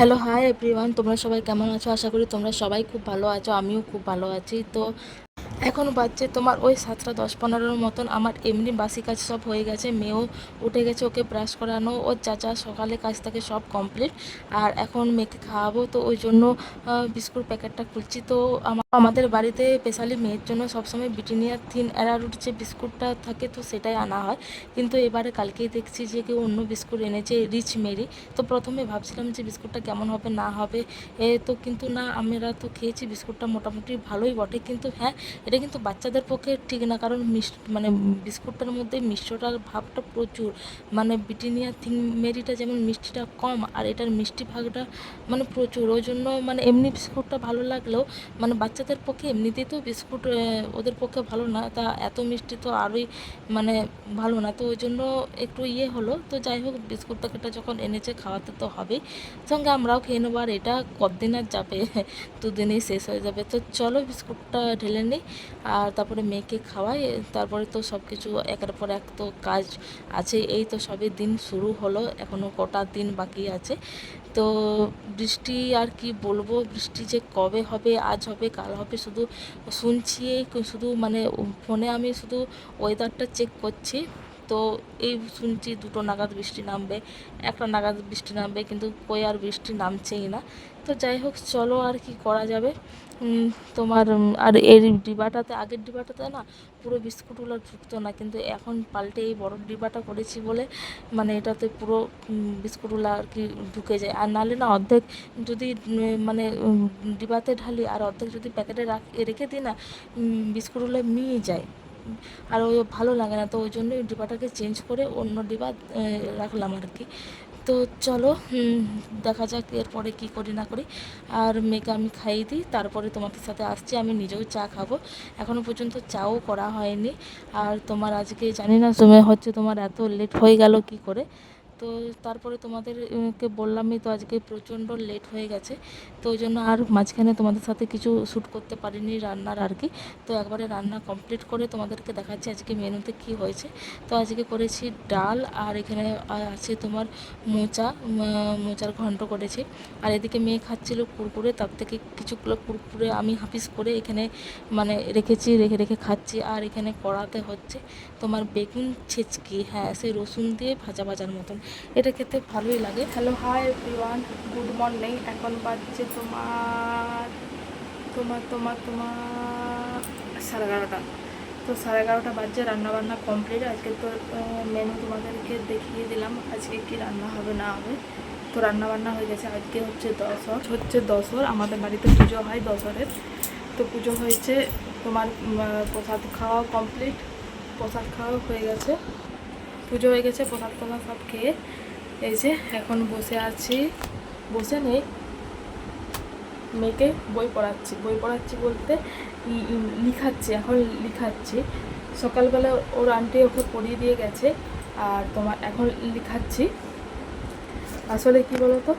Hello hi everyone তোমরা সবাই কেমন আছো? আশা করি তোমরা সবাই খুব ভালো আছো, আমিও খুব ভালো আছি। তো এখন বাজছে তোমার ওই সাতটা দশ পনেরোর মতন। আমার এমনি বাসি কাজ সব হয়ে গেছে, মেয়েও উঠে গেছে ওকে ব্রাশ করানো, ওর চাচা সকালে কাজ থাকে সব কমপ্লিট আর এখন মেয়েকে খাওয়াবো, তো ওই জন্য বিস্কুট প্যাকেটটা খুলছি। তো আমাদের বাড়িতে স্পেশালি মেয়ের জন্য সবসময় ব্রিটানিয়া থিন অ্যারারুট যে বিস্কুটটা থাকে তো সেটাই আনা হয়। কিন্তু এবারে কালকেই দেখছি যে কেউ অন্য বিস্কুট এনেছে রিচ মেরি তো প্রথমে ভাবছিলাম যে বিস্কুটটা কেমন হবে, না হবে, এ তো কিন্তু না, আমরা তো খেয়েছি, বিস্কুটটা মোটামুটি ভালোই বটে। কিন্তু হ্যাঁ এটা কিন্তু বাচ্চাদের পক্ষে ঠিক না, কারণ মিষ্ট মানে বিস্কুটটার মধ্যে মিষ্টটার ভাবটা প্রচুর। মানে ব্রিটানিয়া থিং মেরিটা যেমন মিষ্টিটা কম, আর এটার মিষ্টি ভাগটা মানে প্রচুর। ওই জন্য মানে এমনি বিস্কুটটা ভালো লাগলেও মানে বাচ্চাদের পক্ষে এমনিতেই তো বিস্কুট ওদের পক্ষে ভালো না। তা এত মিষ্টি তো আরোই মানে ভালো না। তো ওই জন্য একটু ইয়ে হলো। তো যাই হোক বিস্কুট প্যাকেটটা যখন এনেছে খাওয়াতে তো হবেই সঙ্গে আমরাও খেয়ে নেব। আর এটা কদিন আর যাবে? দুদিনেই শেষ হয়ে যাবে। তো চলো বিস্কুটটা ঢেলে নিই। আর তারপরে মেয়েকে খাওয়াই, তারপরে তো সব কিছু একের পর এক তো কাজ আছে, এই তো সবে দিন শুরু হলো এখনও কটা দিন বাকি আছে। তো বৃষ্টি আর কি বলব, বৃষ্টি যে কবে হবে, আজ হবে, কাল হবে, শুধু শুনছি, শুধু মানে ফোনে আমি শুধু ওয়েদারটা চেক করছি। তো এই শুনছি দুটো নাগাদ বৃষ্টি নামবে, একটা নাগাদ বৃষ্টি নামবে, কিন্তু কই আর বৃষ্টি নামছেই না। তো যাই হোক, চলো আর কি করা যাবে। তোমার আর এর ডিবাটাতে, আগের ডিবাটাতে না পুরো বিস্কুটগুলো ঢুকতো না, কিন্তু এখন পাল্টে এই বড় ডিবাটা করেছি বলে মানে এটাতে পুরো বিস্কুটগুলো আর কি ঢুকে যায়। আর নাহলে না অর্ধেক যদি মানে ডিবাতে ঢালি আর অর্ধেক যদি প্যাকেটে রাখ, রেখে দিই না বিস্কুটগুলো মিয়ে যায়। আর ওই ভালো লাগে না, তো ওই জন্য ডিবাটাকে চেঞ্জ করে অন্য ডিবা রাখলাম আর কি। তো চলো দেখা যাক এরপরে কি করি না করি। আর মেয়েকে আমি খাইয়ে দিই, তারপরে তোমাদের সাথে আসছি, আমি নিজেও চা খাব। এখনও পর্যন্ত চাও করা হয়নি। আর তোমার আজকে, জানি না তুমি হচ্ছে তোমার এত লেট হয়ে গেল কি করে। তো তারপরে তোমাদেরকে বললামই তো আজকে প্রচণ্ড লেট হয়ে গেছে, তো ওই জন্য আর মাঝখানে তোমাদের সাথে কিছু শ্যুট করতে পারিনি রান্নার আর কি। তো একবারে রান্না কমপ্লিট করে তোমাদেরকে দেখাচ্ছি আজকে মেনুতে কি হয়েছে। তো আজকে করেছি ডাল আর এখানে আছে তোমার মোচা মোচার ঘন্ট করেছি। আর এদিকে মেয়ে খাচ্ছিল কুরকুরে, তার থেকে কিছুগুলো কুরকুরে আমি হাফিস করে এখানে মানে রেখেছি, রেখে রেখে খাচ্ছি। আর এখানে কড়াতে হচ্ছে তোমার বেগুন ছেচকি হ্যাঁ সেই রসুন দিয়ে ভাজা ভাজার মতন। এটা খেতে ভালোই লাগে। Hello hi everyone good morning এখন বাজছে তোমার তোমার তোমার তোমার সাড়ে এগারোটা। তো সাড়ে এগারোটা বাজছে, রান্নাবান্না কমপ্লিট আজকে তো মেনু তোমাদেরকে দেখিয়ে দিলাম, আজকে কি রান্না হবে, না হবে। তো রান্নাবান্না হয়ে গেছে। আজকে হচ্ছে দশর হচ্ছে দশর আমাদের বাড়িতে পুজো হয় দশরের তো পুজো হয়েছে তোমার প্রসাদ খাওয়া কমপ্লিট প্রসাদ খাওয়া হয়ে গেছে। পুজো হয়ে গেছে, প্রসাদ প্রসাদ সব খেয়ে এই যে এখন বসে আছি। বসে নেই, মেয়েকে বই পড়াচ্ছি। বই পড়াচ্ছি বলতে লিখাচ্ছি, এখন লিখাচ্ছি। সকালবেলা ওর আন্টি ওকে পড়িয়ে দিয়ে গেছে, আর তোমার এখন লিখাচ্ছি। আসলে কি বলতো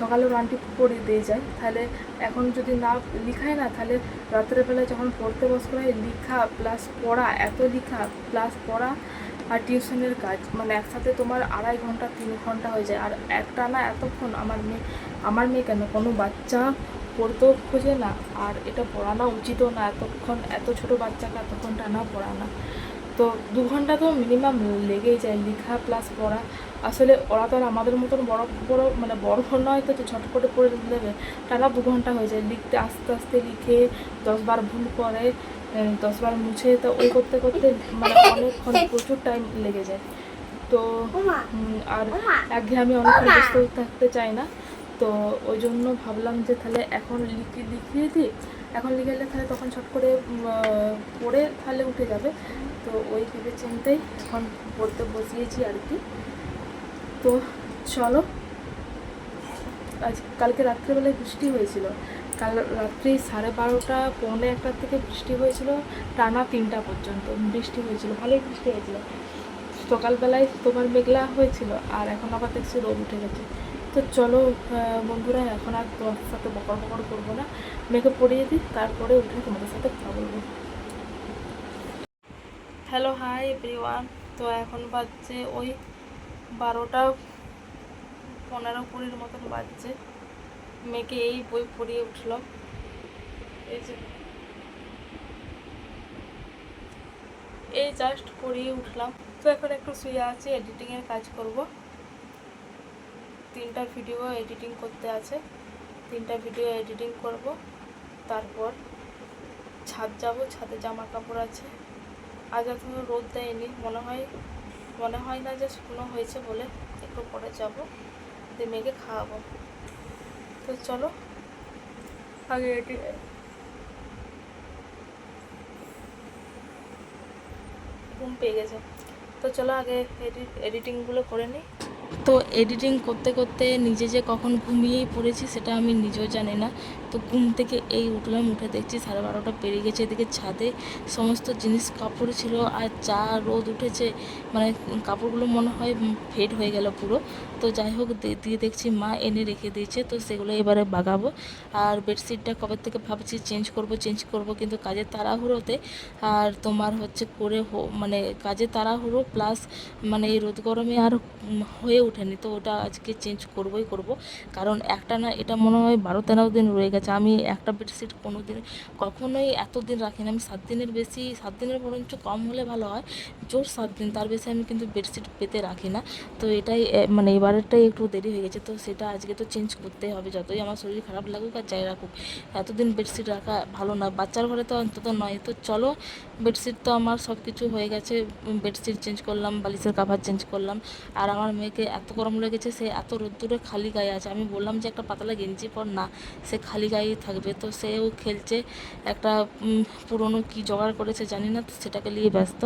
সকালে ওর আন্টি পড়িয়ে দিয়ে যায়। তাহলে এখন যদি না লিখায় না, তাহলে রাত্রেবেলা যখন পড়তে হয় লিখা প্লাস পড়া, এত লিখা প্লাস পড়া আর টিউশনের কাজ মানে একসাথে তোমার আড়াই ঘণ্টা, তিন ঘণ্টা হয়ে যায়। আর একটা না এতক্ষণ আমার মেয়ে আমার মেয়ে কেন? কোনো বাচ্চা পড়তেও খোঁজে না। আর এটা পড়ানো উচিতও না এতক্ষণ, এত ছোট বাচ্চাকে এতক্ষণ টানা পড়ানো। তো দু ঘণ্টা তো মিনিমাম লেগেই যায় লেখা প্লাস পড়া। আসলে ওরা তো আর আমাদের মতন বড় বড় মানে বড় নয় তো ঝট করে পড়ে দেবে। টানা দু ঘণ্টা হয়ে যায়। লিখতে আস্তে আস্তে লিখে দশবার ভুল করে। দশবার মুছে তো ওই করতে করতে মানে অনেকক্ষণ প্রচুর টাইম লেগে যায়। তো আর একঘেয়ে আমি অনেকক্ষণ ব্যস্ত থাকতে চাই না। তো ওই জন্য ভাবলাম যে তাহলে এখন লিখে লিখিয়ে দিই। এখন লিখে দিলে তাহলে তখন ছট করে পড়ে তাহলে উঠে যাবে। তো ওই ভেবে চিন্তেই এখন পড়তে বসিয়েছি আর কি। তো চলো আজ কালকে রাত্রেবেলায় বৃষ্টি হয়েছিল। কাল রাত্রি সাড়ে বারোটা, পৌনে একটার থেকে বৃষ্টি হয়েছিল, টানা তিনটা পর্যন্ত। বৃষ্টি হয়েছিল, ভালোই বৃষ্টি হয়েছিল। সকালবেলায় তোমার মেঘলা হয়েছিল, আর এখন আবার দেখছি রোদ উঠে গেছে। তো চলো বন্ধুরা, এখন আর তোমাদের সাথে বকর বকর করব না। মেঘে পড়িয়ে দিই, তারপরে উঠে তোমাদের সাথে কথা বলব। হ্যালো হাই এভরিওয়ান তো এখন বাজছে ওই বারোটা পনেরো কুড়ির মতন বাজছে। মেয়েকে এই বই পড়িয়ে উঠল এই যে। এই জাস্ট পড়িয়ে উঠলাম। তো এখন একটু শুয়ে আছি এডিটিংয়ের কাজ করব। তিনটা ভিডিও এডিটিং করতে আছে। তিনটা ভিডিও এডিটিং করব। তারপর ছাদ যাব, ছাদে জামা কাপড় আছে। আজ এখনও রোদ দেয়নি। মনে হয় মনে হয় না যে শুকনো হয়েছে বলে একটু পরে যাব। দিয়ে মেয়েকে খাওয়াবো। তো চলো আগে এটি ঘুম পেয়ে গেছে। তো চলো আগে এডিট এডিটিংগুলো করে নিই। তো এডিটিং করতে করতে নিজে যে কখন ঘুমিয়েই পড়েছি সেটা আমি নিজেও জানি না। তো ঘুম থেকে এই উঠলাম, উঠে দেখছি সাড়ে বারোটা পেরিয়ে গেছে এদিকে ছাদে। সমস্ত জিনিস কাপড় ছিল আর যা রোদ উঠেছে মানে কাপড়গুলো মনে হয় ফেড হয়ে গেল পুরো। তো যাই হোক দিয়ে দেখছি মা এনে রেখে দিয়েছে, তো সেগুলো এবারে বাগাবো। আর বেডশিটটা কবে থেকে ভাবছি চেঞ্জ করব চেঞ্জ করব কিন্তু কাজের তাড়াহুড়োতে। আর তোমার হচ্ছে করে মানে কাজের তাড়াহুড়ো প্লাস মানে এই রোদ গরমে আর উম হয়ে ওঠেনি। তো ওটা আজকে চেঞ্জ করবই করব। কারণ একটা না, এটা মনে হয় বারো তেরো দিন রয়ে গেছে। আমি একটা বেডশিট কোনো দিন কখনোই এত দিন রাখি না আমি সাত দিনের বেশি, সাত দিনের বরঞ্চ কম হলে ভালো হয়। জোর সাত দিন, তার বেশি আমি কিন্তু বেডশিট পেতে রাখি না। তো এটাই মানে এবারেরটাই একটু দেরি হয়ে গেছে। তো সেটা আজকে তো চেঞ্জ করতেই হবে। যতই আমার শরীর খারাপ লাগুক আর যাই রাখুক, এতদিন বেডশিট রাখা ভালো না। বাচ্চার ঘরে তো অন্তত নয়। তো চলো বেডশিট তো আমার সব কিছু হয়ে গেছে। বেডশিট চেঞ্জ করলাম, বালিশের কাভার চেঞ্জ করলাম। আর আমার মেয়েকে এত গরম লেগেছে সে এত রোদ্দুরে খালি গায়ে আছে। আমি বললাম যে, একটা পাতলা গেঞ্জি পর না, সে খালি গায়েই থাকবে। তো সেও খেলছে, একটা পুরনো কি জোগাড় করেছে জানি না, তো সেটাকে নিয়ে ব্যস্ত।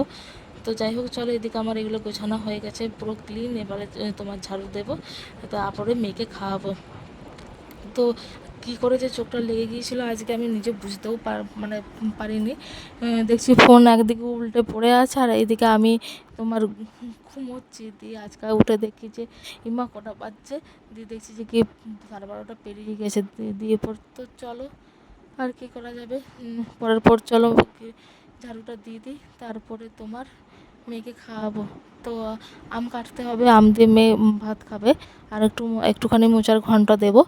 তো যাই হোক, চলো এদিকে আমার এগুলো গোছানো হয়ে গেছে, পুরো ক্লিন এবারে তোমার ঝাড়ু দেবো তারপরে মেয়েকে খাওয়াবো। তো কী করে যে চোখটা লেগে গিয়েছিল আজকে আমি নিজে বুঝতেও পার মানে পারিনি। দেখছি ফোন একদিকে উল্টে পড়ে আছে আর এইদিকে আমি তোমার ঘুমোচ্ছি। দিয়ে আজকাল উঠে দেখি যে ইমা কটা বাজছে। দিয়ে দেখছি যে কি সাড়ে বারোটা পেরিয়ে গেছে। দিয়ে- পর তো চলো, আর কি করা যাবে? পরের পর চলো ঝাড়ুটা দিয়ে দিই, তারপরে তোমার মেয়েকে খাওয়াবো। তো আম কাটতে হবে, আম দিয়ে মেয়ে ভাত খাবে। আর একটু, একটুখানি মোচার ঘন্ট দেবো।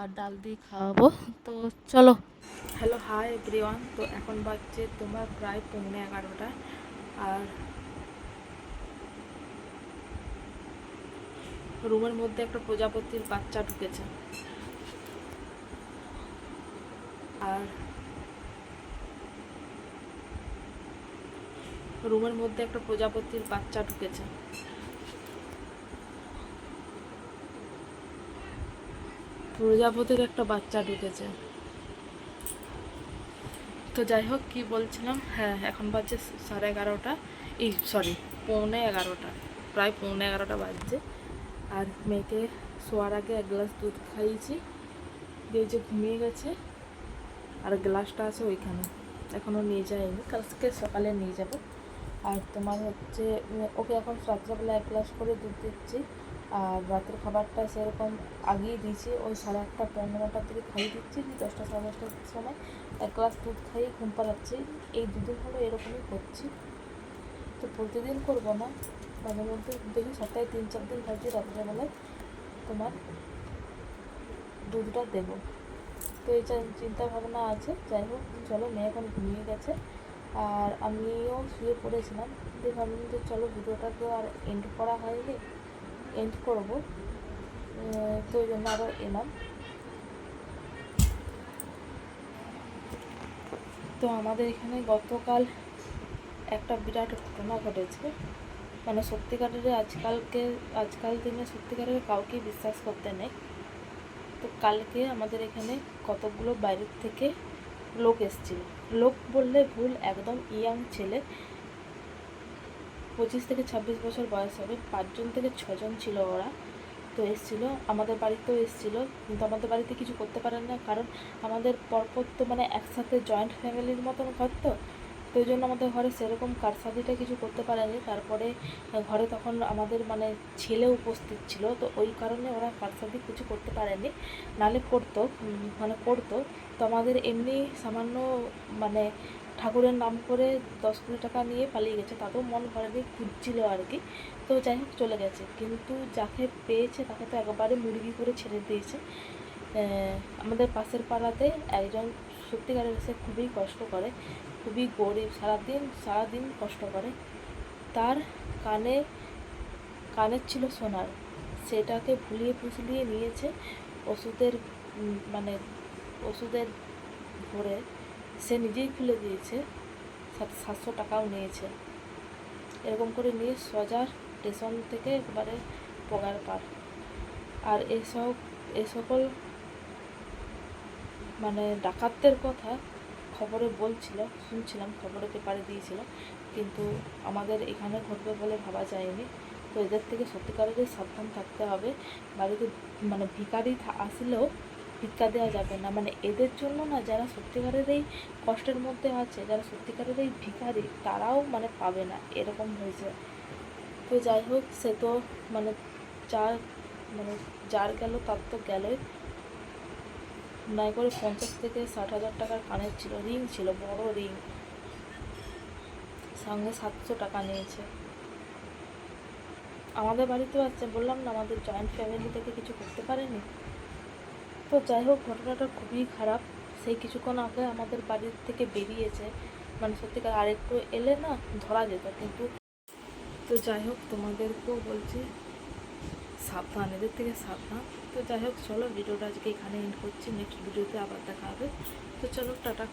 আর ডাল দিয়ে খাওয়াবো। তো চলো। হ্যালো হাই এভরিওয়ান তো এখন বাজছে তোমার প্রায় পৌনে এগারোটা। আর রুমের মধ্যে একটা প্রজাপতির বাচ্চা ঢুকেছে। আর রুমের মধ্যে একটা প্রজাপতির বাচ্চা ঢুকেছে। প্রজাপতির একটা বাচ্চা ঢুকেছে। তো যাই হোক, কি বলছিলাম? হ্যাঁ এখন বাজছে সাড়ে এগারোটা। এই সরি পৌনে এগারোটা। প্রায় পৌনে এগারোটা বাজছে। আর মেয়েকে শোয়ার আগে এক গ্লাস দুধ খাইয়েছি। দিয়ে যে ঘুমিয়ে গেছে। আর গ্লাসটা আছে ওইখানে। এখনও নিয়ে যায়নি। কালকে সকালে নিয়ে যাব। আর তোমার হচ্ছে ওকে এখন রাত্রেবেলা এক গ্লাস করে দুধ দিচ্ছি। আর রাতের খাবারটা সেরকম আগেই দিয়েছি। ওই সাড়ে আটটা পনেরো নটার দিকে খাইয়ে দিচ্ছি। দশটা, সাড়ে দশটার সময় এক গ্লাস দুধ খাইয়ে ঘুম পাড়াচ্ছি। এই দুদিন হলো এরকমই করছি। তো প্রতিদিন করব না। মাঝে মধ্যে দেখি সপ্তাহে তিন, চার দিন ভাবছি রাত্রেবেলায় তোমার দুধটা দেবো। তো এই চিন্তা ভাবনা আছে। যাই হোক, চলো মেয়ে এখন ঘুমিয়ে গেছে। আর আমিও শুয়ে পড়েছিলাম। দিয়ে ভাবলাম যে চলো ভিডিওটা তো আর এন্ড করা হয়নি। এন্ড করব। তো ওই জন্য আরও এলাম। তো আমাদের এখানে গতকাল একটা বিরাট ঘটনা ঘটেছে। মানে সত্যিকারের আজকালকে, আজকাল দিনে সত্যিকারের কাউকে বিশ্বাস করতে নেই। তো কালকে আমাদের এখানে কতগুলো বাইরের থেকে লোক এসেছিল। লোক বললে ভুল, একদম ইয়াং ছেলে। পঁচিশ থেকে ছাব্বিশ বছর বয়স হবে। পাঁচজন থেকে ছজন ছিল ওরা। তো এসেছিল, আমাদের বাড়িতেও এসেছিল। কিন্তু আমাদের বাড়িতে কিছু করতে পারেন না। কারণ আমাদের পরপর তো মানে একসাথে জয়েন্ট ফ্যামিলির মতন ঘর তো। তো ওই জন্য আমাদের ঘরে সেরকম কারসাদিটা কিছু করতে পারেনি। তারপরে ঘরে তখন আমাদের মানে ছেলে উপস্থিত ছিল, তো ওই কারণে ওরা কারসাদি কিছু করতে পারেনি। নালে করতো মানে করতো। তো আমাদের এমনি সামান্য মানে ঠাকুরের নাম করে দশ কুড়ি টাকা নিয়ে পালিয়ে গেছে। তাতেও মন ভরেনি খুঁজছিল আর কি। তো যাই হোক, চলে গেছে। কিন্তু যাকে পেয়েছে তাকে তো একবারে মুরগি করে ছেড়ে দিয়েছে। আমাদের পাশের পাড়াতে একজন সত্যিকারের সে খুবই কষ্ট করে। খুবই গরিব, সারাদিন সারাদিন কষ্ট করে। তার কানে কানের ছিল সোনার। সেটাকে ভুলিয়ে ফুসলিয়ে নিয়েছে ওষুধের মানে ওষুধের ভরে। সে নিজেই খুলে দিয়েছে, সাত, সাতশো টাকাও নিয়েছে। এরকম করে নিয়ে সোজা স্টেশন থেকে একবারে পগার পার। আর এসব, এ সকল মানে ডাকাতদের কথা খবরে বলছিল, শুনছিলাম, খবরে পেপারে দিয়েছিল, কিন্তু আমাদের এখানে ঘটবে বলে ভাবা যায়নি। তো এদের থেকে সত্যিকারেরই সাবধান থাকতে হবে। বাড়িতে মানে ভিখারি থা- আসলেও ভিক্ষা দেওয়া যাবে না। মানে এদের জন্য না যারা সত্যিকারের এই কষ্টের মধ্যে আছে, যারা সত্যিকারের এই ভিখারি, তারাও মানে পাবে না। এরকম হয়েছে। তো যাই হোক, সে তো মানে যার মানে যার গেল, তার তো গেলই। নাই করে পঞ্চাশ থেকে ষাট হাজার টাকার কানের ছিল, রিং ছিল, বড় রিং। সঙ্গে সাতশো টাকা নিয়েছে। আমাদের বাড়িতেও আছে, বললাম না আমাদের জয়েন্ট ফ্যামিলি থেকে কিছু করতে পারেনি? তো যাই হোক, ঘটনাটা খুবই খারাপ। সেই কিছুক্ষণ আগে আমাদের বাড়ির থেকে বেরিয়েছে। মানে সত্যিকার আরেকটু এলে না ধরা যেত, কিন্তু তো যাই হোক, তোমাদেরকেও বলছি সাবধান, এদের থেকে সাবধান। তো যাই হোক, চলো, ভিডিওটা আজকে এখানে এন্ড করছি। নেক্সট ভিডিওতে আবার দেখা হবে। তো চলো, টাটা।